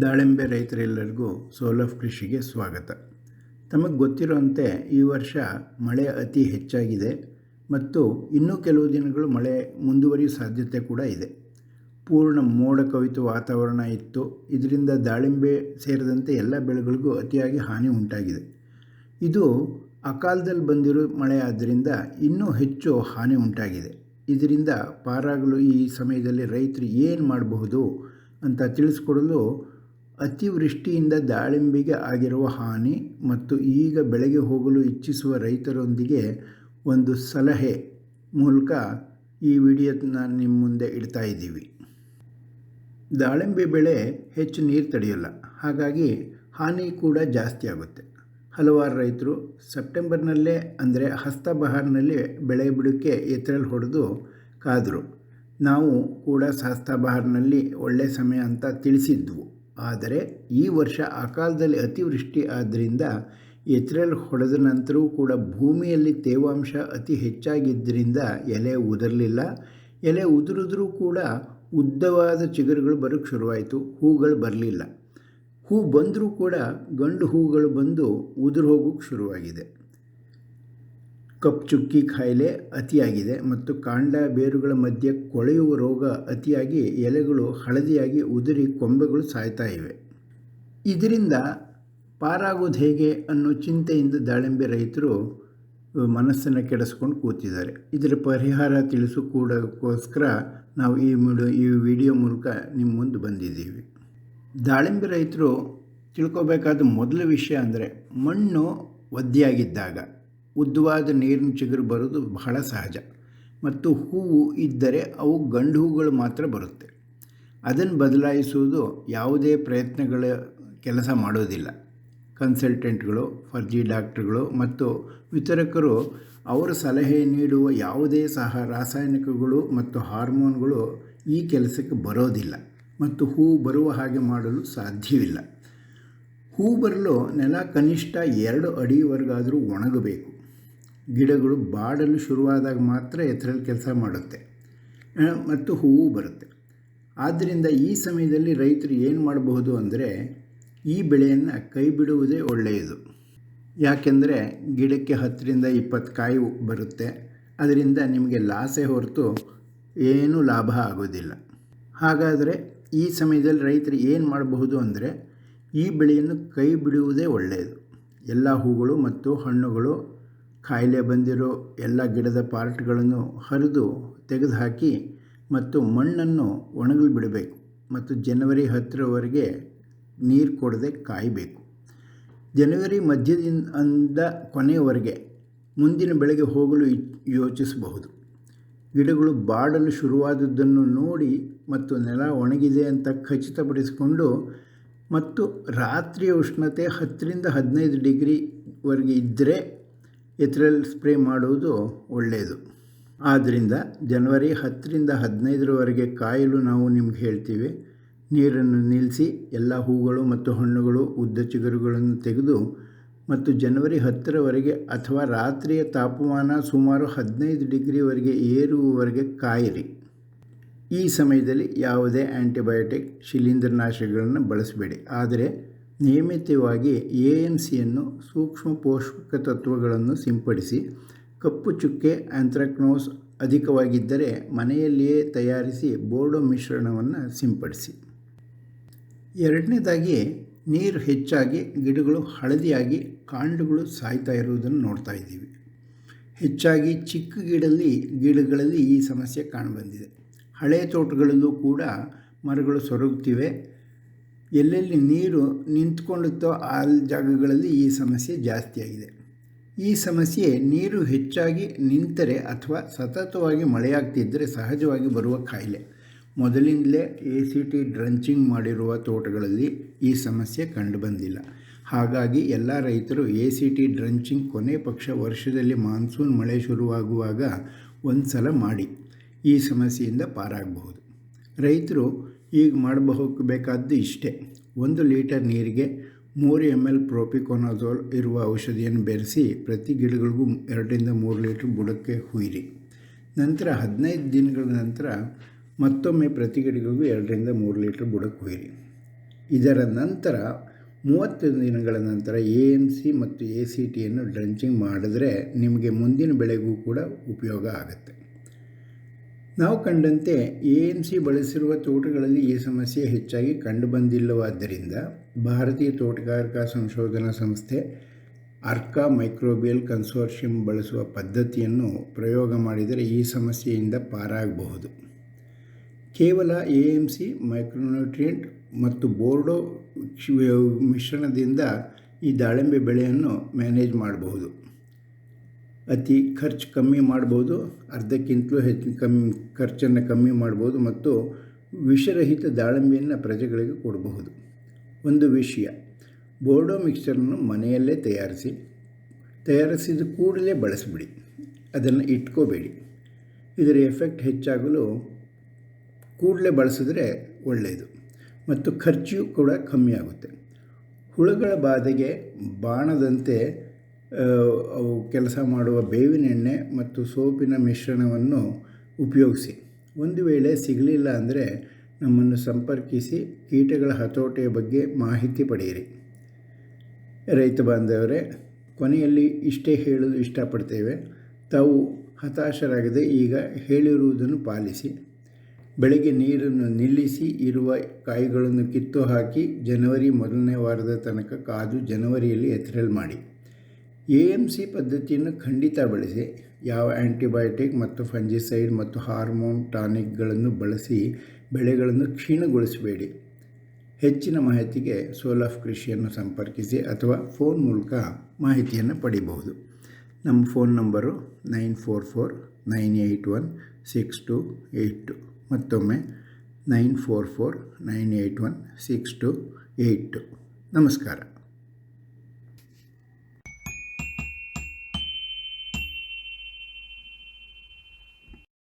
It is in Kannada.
ದಾಳಿಂಬೆ ರೈತರೆಲ್ಲರಿಗೂ ಸೋಲಫ್ ಕೃಷಿಗೆ ಸ್ವಾಗತ. ತಮಗೆ ಗೊತ್ತಿರುವಂತೆ ಈ ವರ್ಷ ಮಳೆ ಅತಿ ಹೆಚ್ಚಾಗಿದೆ ಮತ್ತು ಇನ್ನೂ ಕೆಲವು ದಿನಗಳು ಮಳೆ ಮುಂದುವರಿಯುವ ಸಾಧ್ಯತೆ ಕೂಡ ಇದೆ. ಪೂರ್ಣ ಮೋಡ ಕವಿತ ವಾತಾವರಣ ಇತ್ತು. ಇದರಿಂದ ದಾಳಿಂಬೆ ಸೇರಿದಂತೆ ಎಲ್ಲ ಬೆಳೆಗಳಿಗೂ ಅತಿಯಾಗಿ ಹಾನಿ ಉಂಟಾಗಿದೆ. ಇದು ಅಕಾಲದಲ್ಲಿ ಬಂದಿರೋ ಮಳೆ ಆದ್ದರಿಂದ ಇನ್ನೂ ಹೆಚ್ಚು ಹಾನಿ ಉಂಟಾಗಿದೆ. ಇದರಿಂದ ಪಾರಾಗಲು ಈ ಸಮಯದಲ್ಲಿ ರೈತರು ಏನು ಮಾಡಬಹುದು? ಅಂತ ತಿಳಿಸ್ಕೊಡಲು ಅತಿವೃಷ್ಟಿಯಿಂದ ದಾಳಿಂಬೆಗೆ ಆಗಿರುವ ಹಾನಿ ಮತ್ತು ಈಗ ಬೆಳೆಗೆ ಹೋಗಲು ಇಚ್ಛಿಸುವ ರೈತರೊಂದಿಗೆ ಒಂದು ಸಲಹೆ ಮೂಲಕ ಈ ವಿಡಿಯೋನ ನಿಮ್ಮ ಮುಂದೆ ಇಡ್ತಾ ಇದ್ದೀವಿ. ದಾಳಿಂಬೆ ಬೆಳೆ ಹೆಚ್ಚು ನೀರು ತಡೆಯಲ್ಲ, ಹಾಗಾಗಿ ಹಾನಿ ಕೂಡ ಜಾಸ್ತಿ ಆಗುತ್ತೆ. ಹಲವಾರು ರೈತರು ಸೆಪ್ಟೆಂಬರ್ನಲ್ಲೇ ಅಂದರೆ ಹಸ್ತಬಹಾರ್ನಲ್ಲಿ ಬೆಳೆ ಬಿಡೋಕ್ಕೆ ಎತ್ತರಲ್ಲಿ ಹೊಡೆದು ಕಾದರು. ನಾವು ಕೂಡ ಸಾಸ್ತಾಬಹಾರ್ನಲ್ಲಿ ಒಳ್ಳೆಯ ಸಮಯ ಅಂತ ತಿಳಿಸಿದ್ವು. ಆದರೆ ಈ ವರ್ಷ ಅಕಾಲದಲ್ಲಿ ಅತಿವೃಷ್ಟಿ ಆದ್ದರಿಂದ ಎತ್ತರಲ್ಲಿ ಹೊಡೆದ ನಂತರವೂ ಕೂಡ ಭೂಮಿಯಲ್ಲಿ ತೇವಾಂಶ ಅತಿ ಹೆಚ್ಚಾಗಿದ್ದರಿಂದ ಎಲೆ ಉದುರಲಿಲ್ಲ. ಎಲೆ ಉದುರಿದ್ರೂ ಕೂಡ ಉದ್ದವಾದ ಚಿಗುರುಗಳು ಬರೋಕ್ಕೆ ಶುರುವಾಯಿತು, ಹೂಗಳು ಬರಲಿಲ್ಲ. ಹೂ ಬಂದರೂ ಕೂಡ ಗಂಡು ಹೂಗಳು ಬಂದು ಉದುರು ಹೋಗೋಕ್ಕೆ ಶುರುವಾಗಿದೆ. ಕಪ್ಪು ಚುಕ್ಕಿ ಕಾಯಿಲೆ ಅತಿಯಾಗಿದೆ ಮತ್ತು ಕಾಂಡ ಬೇರುಗಳ ಮಧ್ಯೆ ಕೊಳೆಯುವ ರೋಗ ಅತಿಯಾಗಿ ಎಲೆಗಳು ಹಳದಿಯಾಗಿ ಉದುರಿ ಕೊಂಬೆಗಳು ಸಾಯ್ತಾ ಇವೆ. ಇದರಿಂದ ಪಾರಾಗೋದು ಹೇಗೆ ಅನ್ನೋ ಚಿಂತೆಯಿಂದ ದಾಳಿಂಬೆ ರೈತರು ಮನಸ್ಸನ್ನು ಕೆಡಿಸ್ಕೊಂಡು ಕೂತಿದ್ದಾರೆ. ಇದರ ಪರಿಹಾರ ತಿಳಿಸು ಕೂಡಕ್ಕೋಸ್ಕರ ನಾವು ಈ ಈ ವಿಡಿಯೋ ಮೂಲಕ ನಿಮ್ಮ ಮುಂದೆ ಬಂದಿದ್ದೀವಿ. ದಾಳಿಂಬೆ ರೈತರು ತಿಳ್ಕೊಬೇಕಾದ ಮೊದಲ ವಿಷಯ ಅಂದರೆ ಮಣ್ಣು ಒದ್ದೆಯಾಗಿದ್ದಾಗ. ಉದ್ದವಾದ ನೀರಿನ ಚಿಗುರು ಬರೋದು ಬಹಳ ಸಹಜ. ಮತ್ತು ಹೂವು ಇದ್ದರೆ ಅವು ಗಂಡು ಹೂಗಳು ಮಾತ್ರ ಬರುತ್ತೆ. ಅದನ್ನು ಬದಲಾಯಿಸುವುದು ಯಾವುದೇ ಪ್ರಯತ್ನಗಳ ಕೆಲಸ ಮಾಡೋದಿಲ್ಲ. ಕನ್ಸಲ್ಟೆಂಟ್ಗಳು, ಫರ್ಜಿ ಡಾಕ್ಟ್ರುಗಳು ಮತ್ತು ವಿತರಕರು ಅವರ ಸಲಹೆ ನೀಡುವ ಯಾವುದೇ ಸಹ ರಾಸಾಯನಿಕಗಳು ಮತ್ತು ಹಾರ್ಮೋನ್ಗಳು ಈ ಕೆಲಸಕ್ಕೆ ಬರೋದಿಲ್ಲ. ಮತ್ತು ಹೂ ಬರುವ ಹಾಗೆ ಮಾಡಲು ಸಾಧ್ಯವಿಲ್ಲ. ಹೂ ಬರಲು ನೆಲ ಕನಿಷ್ಠ ಎರಡು ಅಡಿವರೆಗಾದರೂ ಒಣಗಬೇಕು. ಗಿಡಗಳು ಬಾಡಲು ಶುರುವಾದಾಗ ಮಾತ್ರ ಎತ್ತರಲ್ಲಿ ಕೆಲಸ ಮಾಡುತ್ತೆ. ಮತ್ತು ಹೂವು ಬರುತ್ತೆ. ಆದ್ದರಿಂದ ಈ ಸಮಯದಲ್ಲಿ ರೈತರು ಏನು ಮಾಡಬಹುದು ಅಂದರೆ ಈ ಬೆಳೆಯನ್ನು ಕೈ ಬಿಡುವುದೇ ಒಳ್ಳೆಯದು. ಯಾಕೆಂದರೆ ಗಿಡಕ್ಕೆ ಹತ್ತರಿಂದ ಇಪ್ಪತ್ತು ಕಾಯಿ ಬರುತ್ತೆ. ಅದರಿಂದ ನಿಮಗೆ ಲಾಸೆ ಹೊರತು ಏನೂ ಲಾಭ ಆಗೋದಿಲ್ಲ. ಹಾಗಾದರೆ ಈ ಸಮಯದಲ್ಲಿ ರೈತರು ಏನು ಮಾಡಬಹುದು ಅಂದರೆ ಈ ಬೆಳೆಯನ್ನು ಕೈ ಬಿಡುವುದೇ ಒಳ್ಳೆಯದು. ಎಲ್ಲ ಹೂಗಳು ಮತ್ತು ಹಣ್ಣುಗಳು ಕಾಯಿಲೆ ಬಂದಿರೋ ಎಲ್ಲ ಗಿಡದ ಪಾರ್ಟ್ಗಳನ್ನು ಹರಿದು ತೆಗೆದುಹಾಕಿ ಮತ್ತು ಮಣ್ಣನ್ನು ಒಣಗಲು ಬಿಡಬೇಕು ಮತ್ತು ಜನವರಿ ಹತ್ತರವರೆಗೆ ನೀರು ಕೊಡದೆ ಕಾಯಬೇಕು. ಜನವರಿ ಮಧ್ಯದಿಂದ ಕೊನೆಯವರೆಗೆ ಮುಂದಿನ ಬೆಳೆಗೆ ಹೋಗಲು ಯೋಚಿಸಬಹುದು. ಗಿಡಗಳು ಬಾಡಲು ಶುರುವಾದದ್ದನ್ನು ನೋಡಿ ಮತ್ತು ನೆಲ ಒಣಗಿದೆ ಅಂತ ಖಚಿತಪಡಿಸಿಕೊಂಡು ಮತ್ತು ರಾತ್ರಿಯ ಉಷ್ಣತೆ ಹತ್ತರಿಂದ ಹದಿನೈದು ಡಿಗ್ರಿವರೆಗೆ ಇದ್ದರೆ ಎಥ್ರಲ್ ಸ್ಪ್ರೇ ಮಾಡುವುದು ಒಳ್ಳೆಯದು ಆದ್ದರಿಂದ ಜನವರಿ ಹತ್ತರಿಂದ ಹದಿನೈದರವರೆಗೆ ಕಾಯಲು ನಾವು ನಿಮ್ಗೆ ಹೇಳ್ತೀವಿ. ನೀರನ್ನು ನಿಲ್ಲಿಸಿ ಎಲ್ಲ ಹೂಗಳು ಮತ್ತು ಹಣ್ಣುಗಳು, ಉದ್ದ ಚಿಗುರುಗಳನ್ನು ತೆಗೆದು ಮತ್ತು ಜನವರಿ ಹತ್ತರವರೆಗೆ ಅಥವಾ ರಾತ್ರಿಯ ತಾಪಮಾನ ಸುಮಾರು ಹದಿನೈದು ಡಿಗ್ರಿವರೆಗೆ ಏರುವವರೆಗೆ ಕಾಯಿರಿ. ಈ ಸಮಯದಲ್ಲಿ ಯಾವುದೇ ಆ್ಯಂಟಿಬಯೋಟಿಕ್ ಶಿಲೀಂಧ್ರನಾಶಕಗಳನ್ನು ಬಳಸಬೇಡಿ. ಆದರೆ ನಿಯಮಿತವಾಗಿ ಎ ಎನ್ ಸಿಯನ್ನು ಸೂಕ್ಷ್ಮ ಪೋಷಕ ತತ್ವಗಳನ್ನು ಸಿಂಪಡಿಸಿ, ಕಪ್ಪು ಚುಕ್ಕೆ, ಆಂಥ್ರಾಕ್ನೋಸ್ ಅಧಿಕವಾಗಿದ್ದರೆ ಮನೆಯಲ್ಲಿಯೇ ತಯಾರಿಸಿ ಬೋರ್ಡೋ ಮಿಶ್ರಣವನ್ನು ಸಿಂಪಡಿಸಿ. ಎರಡನೇದಾಗಿ, ನೀರು ಹೆಚ್ಚಾಗಿ, ಗಿಡಗಳು ಹಳದಿಯಾಗಿ, ಕಾಂಡಗಳು ಸಾಯ್ತಾ ಇರುವುದನ್ನು ನೋಡ್ತಾ ಇದ್ದೀವಿ. ಹೆಚ್ಚಾಗಿ ಚಿಕ್ಕ ಗಿಡಲ್ಲಿ ಗಿಡಗಳಲ್ಲಿ ಈ ಸಮಸ್ಯೆ ಕಾಣಬಂದಿದೆ ಹಳೆಯ ತೋಟಗಳಲ್ಲೂ ಕೂಡ ಮರಗಳು ಸೊರಗುತ್ತಿವೆ. ಎಲ್ಲೆಲ್ಲಿ ನೀರು ನಿಂತ್ಕೊಂಡಿತ್ತೋ ಆ ಜಾಗಗಳಲ್ಲಿ ಈ ಸಮಸ್ಯೆ ಜಾಸ್ತಿಯಾಗಿದೆ ಈ ಸಮಸ್ಯೆ ನೀರು ಹೆಚ್ಚಾಗಿ ನಿಂತರೆ ಅಥವಾ ಸತತವಾಗಿ ಮಳೆಯಾಗ್ತಿದ್ದರೆ ಸಹಜವಾಗಿ ಬರುವ ಕಾಯಿಲೆ. ಮೊದಲಿಂದಲೇ ಎ ಸಿ ಟಿ ಡ್ರಂಚಿಂಗ್ ಮಾಡಿರುವ ತೋಟಗಳಲ್ಲಿ ಈ ಸಮಸ್ಯೆ ಕಂಡುಬಂದಿಲ್ಲ ಹಾಗಾಗಿ ಎಲ್ಲ ರೈತರು ಎ ಸಿ ಟಿ ಡ್ರಂಚಿಂಗ್ ಕೊನೆ ಪಕ್ಷ ವರ್ಷದಲ್ಲಿ ಮಾನ್ಸೂನ್ ಮಳೆ ಶುರುವಾಗುವಾಗ ಒಂದು ಸಲ ಮಾಡಿ ಈ ಸಮಸ್ಯೆಯಿಂದ ಪಾರಾಗಬಹುದು. ರೈತರು ಈಗ ಮಾಡಬಹುಬೇಕಾದ್ದು ಇಷ್ಟೇ. ಒಂದು ಲೀಟರ್ ನೀರಿಗೆ ಮೂರು ಎಂ ಎಲ್ ಪ್ರೋಪಿಕೊನಾಜೋಲ್ ಇರುವ ಔಷಧಿಯನ್ನು ಬೆರೆಸಿ ಪ್ರತಿ ಗಿಡಗಳಿಗೂ ಎರಡರಿಂದ ಮೂರು ಲೀಟ್ರ್ ಬುಡಕ್ಕೆ ಹುಯಿರಿ ನಂತರ ಹದಿನೈದು ದಿನಗಳ ನಂತರ ಮತ್ತೊಮ್ಮೆ ಪ್ರತಿ ಗಿಡಗಳಿಗೂ ಎರಡರಿಂದ ಮೂರು ಲೀಟ್ರ್ ಬುಡಕ್ಕೆ ಹುಯಿರಿ ಇದರ ನಂತರ ಮೂವತ್ತು ದಿನಗಳ ನಂತರ ಎ ಎಂ ಸಿ ಮತ್ತು ಎ ಸಿ ಟಿಯನ್ನು ಡ್ರಂಚಿಂಗ್ ಮಾಡಿದ್ರೆ ನಿಮಗೆ ಮುಂದಿನ ಬೆಳೆಗೂ ಕೂಡ ಉಪಯೋಗ ಆಗುತ್ತೆ. ನಾವು ಕಂಡಂತೆ ಎ ಎಂ ಸಿ ಬಳಸಿರುವ ತೋಟಗಳಲ್ಲಿ ಈ ಸಮಸ್ಯೆ ಹೆಚ್ಚಾಗಿ ಕಂಡುಬಂದಿಲ್ಲವಾದ್ದರಿಂದ ಭಾರತೀಯ ತೋಟಗಾರಿಕಾ ಸಂಶೋಧನಾ ಸಂಸ್ಥೆ ಅರ್ಕಾ ಮೈಕ್ರೋಬಿಯಲ್ ಕನ್ಸೋರ್ಷಿಯಂ ಬಳಸುವ ಪದ್ಧತಿಯನ್ನು ಪ್ರಯೋಗ ಮಾಡಿದರೆ ಈ ಸಮಸ್ಯೆಯಿಂದ ಪಾರಾಗಬಹುದು. ಕೇವಲ ಎ ಎಂ ಸಿ ಮೈಕ್ರೋನ್ಯೂಟ್ರಿಯೆಂಟ್ ಮತ್ತು ಬೋರ್ಡೋ ಮಿಶ್ರಣದಿಂದ ಈ ದಾಳಿಂಬೆ ಬೆಳೆಯನ್ನು ಮ್ಯಾನೇಜ್ ಮಾಡಬಹುದು. ಅತಿ ಖರ್ಚು ಕಮ್ಮಿ ಮಾಡ್ಬೋದು, ಅರ್ಧಕ್ಕಿಂತಲೂ ಹೆಚ್ಚು ಕಮ್ಮಿ, ಖರ್ಚನ್ನು ಕಮ್ಮಿ ಮಾಡ್ಬೋದು ಮತ್ತು ವಿಷರಹಿತ ದಾಳಿಂಬೆಯನ್ನು ಪ್ರಜೆಗಳಿಗೆ ಕೊಡಬಹುದು. ಒಂದು ವಿಷಯ, ಬೋರ್ಡೋ ಮಿಕ್ಸ್ಚರನ್ನು ಮನೆಯಲ್ಲೇ ತಯಾರಿಸಿ, ತಯಾರಿಸಿದ ಕೂಡಲೇ ಬಳಸಿಬಿಡಿ, ಅದನ್ನು ಇಟ್ಕೋಬೇಡಿ. ಇದರ ಎಫೆಕ್ಟ್ ಹೆಚ್ಚಾಗಲು ಕೂಡಲೇ ಬಳಸಿದ್ರೆ ಒಳ್ಳೆಯದು ಮತ್ತು ಖರ್ಚು ಕೂಡ ಕಮ್ಮಿ ಆಗುತ್ತೆ. ಹುಳುಗಳ ಬಾಧೆಗೆ ಬಾಣದಂತೆ ಅವು ಕೆಲಸ ಮಾಡುವ ಬೇವಿನ ಎಣ್ಣೆ ಮತ್ತು ಸೋಪಿನ ಮಿಶ್ರಣವನ್ನು ಉಪಯೋಗಿಸಿ. ಒಂದು ವೇಳೆ ಸಿಗಲಿಲ್ಲ ಅಂದರೆ ನಮ್ಮನ್ನು ಸಂಪರ್ಕಿಸಿ ಕೀಟಗಳ ಹತೋಟಿಯ ಬಗ್ಗೆ ಮಾಹಿತಿ ಪಡೆಯಿರಿ. ರೈತ ಬಾಂಧವರೇ, ಕೊನೆಯಲ್ಲಿ ಇಷ್ಟೇ ಹೇಳಲು ಇಷ್ಟಪಡ್ತೇವೆ, ತಾವು ಹತಾಶರಾಗದೆ ಈಗ ಹೇಳಿರುವುದನ್ನು ಪಾಲಿಸಿ. ಬೆಳಗ್ಗೆ ನೀರನ್ನು ನಿಲ್ಲಿಸಿ ಇರುವ ಕಾಯಿಗಳನ್ನು ಕಿತ್ತು ಹಾಕಿ ಜನವರಿ ಮೊದಲನೇ ವಾರದ ತನಕ ಕಾದು ಜನವರಿಯಲ್ಲಿ ಎಥ್ರೆಲ್ ಮಾಡಿ. ಎ ಎಂ ಸಿ ಪದ್ಧತಿಯನ್ನು ಖಂಡಿತ ಬಳಸಿ ಯಾವ ಆ್ಯಂಟಿಬಯೋಟಿಕ್ ಮತ್ತು ಫಂಜಿಸೈಡ್ ಮತ್ತು ಹಾರ್ಮೋನ್ ಟಾನಿಕ್ಗಳನ್ನು ಬಳಸಿ ಬೆಳೆಗಳನ್ನು ಕ್ಷೀಣಗೊಳಿಸಬೇಡಿ. ಹೆಚ್ಚಿನ ಮಾಹಿತಿಗೆ ಸೋಲಾಫ್ ಕೃಷಿಯನ್ನು ಸಂಪರ್ಕಿಸಿ ಅಥವಾ ಫೋನ್ ಮೂಲಕ ಮಾಹಿತಿಯನ್ನು ಪಡಿಬಹುದು. ನಮ್ಮ phone number nine four four nine eight one six two eight two ಮತ್ತೊಮ್ಮೆ nine four four nine eight one six two eight two. ನಮಸ್ಕಾರ.